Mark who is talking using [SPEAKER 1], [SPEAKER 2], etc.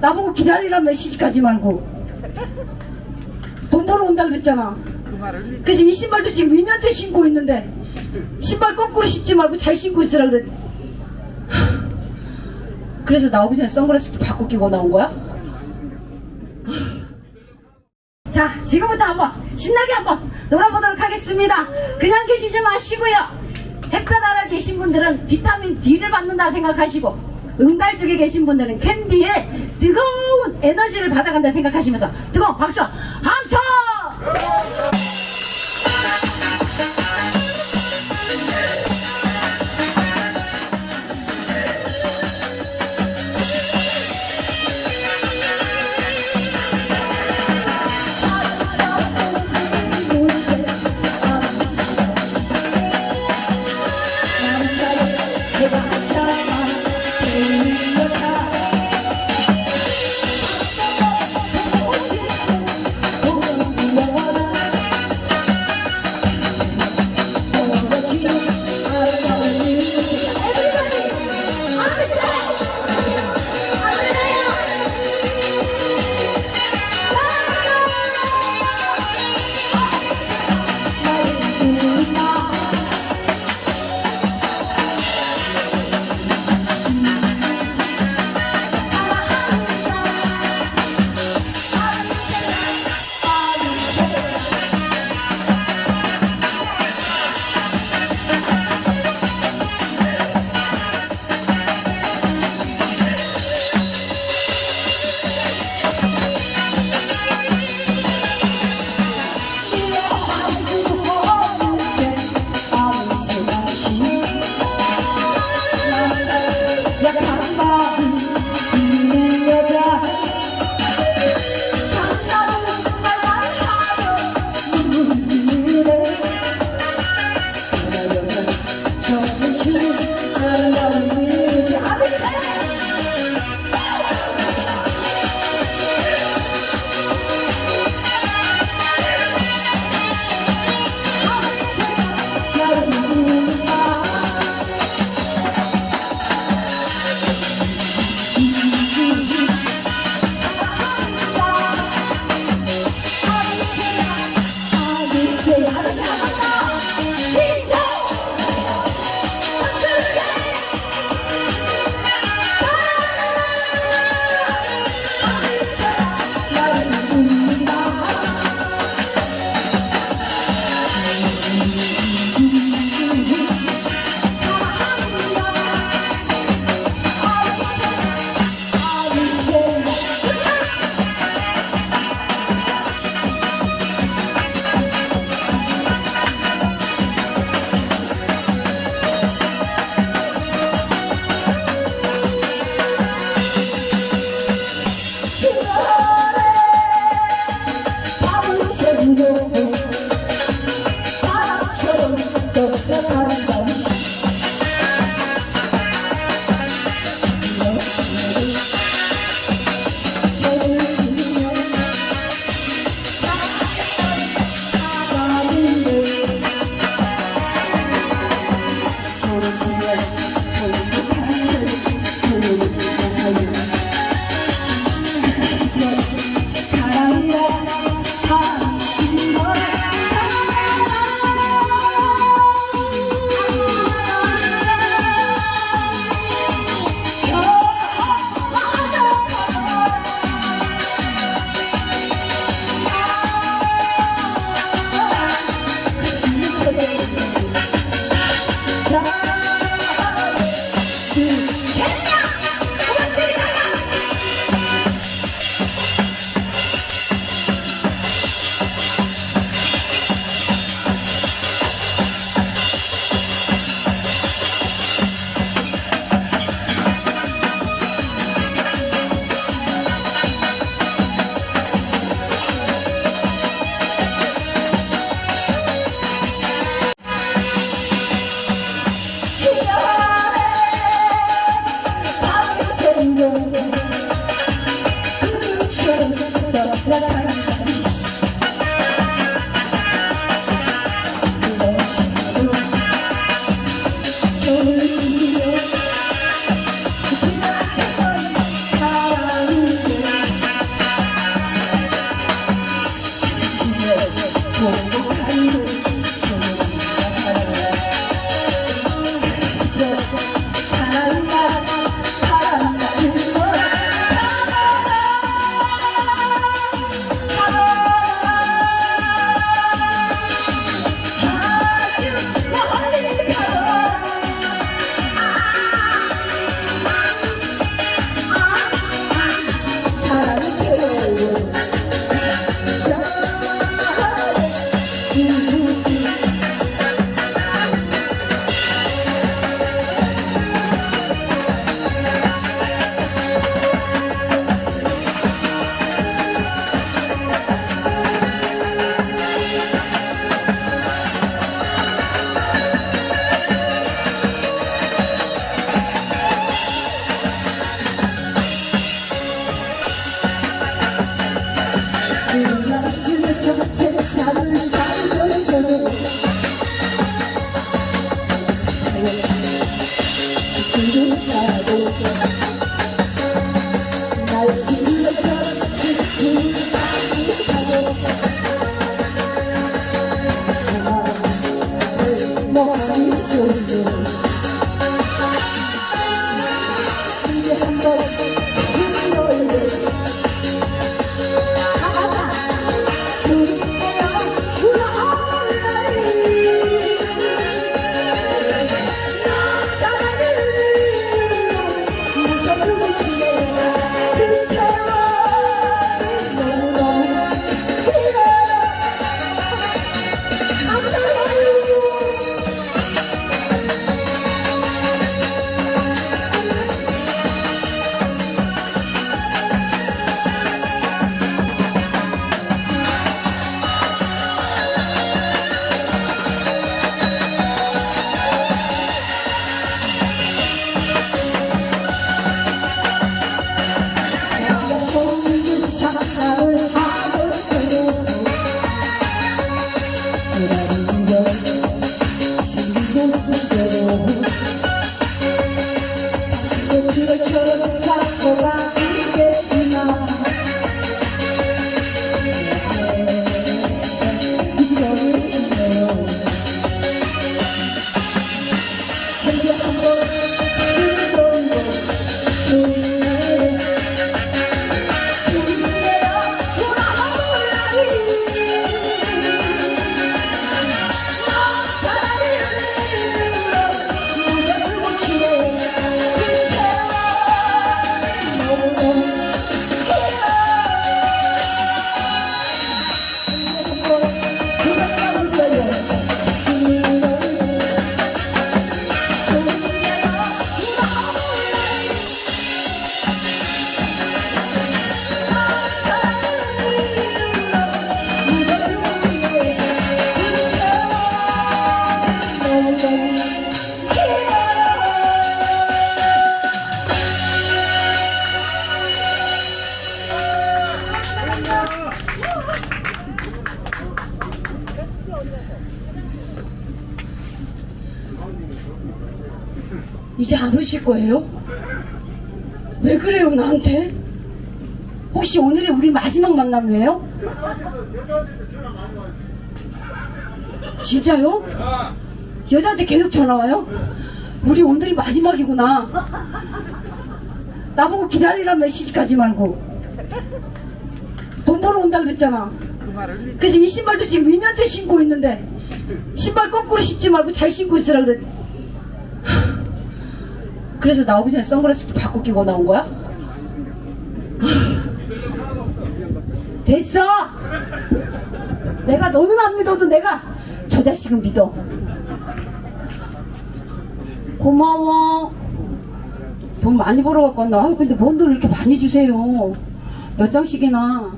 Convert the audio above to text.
[SPEAKER 1] 나보고 기다리라 메시지까지 말고. 돈 벌어 온다 그랬잖아. 그래서 이 신발도 지금 2년째 신고 있는데 신발 거꾸로 신지 말고 잘 신고 있으라 그래. 그래서 나오기 전에 선글라스도 바꿔 끼고 나온 거야? 자 지금부터 한번 신나게 한번 놀아보도록 하겠습니다. 그냥 계시지 마시고요. 햇볕 아래 계신 분들은 비타민 D를 받는다 생각하시고 응달 쪽에 계신 분들은 캔디에 뜨거운 에너지를 받아간다 생각하시면서 뜨거운 박수. 함 cùng anh Thank you. good, that's. 이제 안 오실 거예요? 왜 그래요 나한테? 혹시 오늘이 우리 마지막 만남이에요? 진짜요? 여자한테 계속 전화 와요? 우리 오늘이 마지막이구나. 나보고 기다리라며 시집가지 말고. 돈 벌어 온다 그랬잖아. 그래서 이 신발도 지금 2년째 신고 있는데 신발 거꾸로 신지 말고 잘 신고 있으라 그래. 그래서 나오기 전에 선글라스도 바꿔 끼고 나온 거야? 됐어! 내가 너는 안 믿어도 내가 저 자식은 믿어. 고마워. 돈 많이 벌어갖고 왔나? 아유, 근데 뭔 돈을 이렇게 많이 주세요. 몇 장씩이나.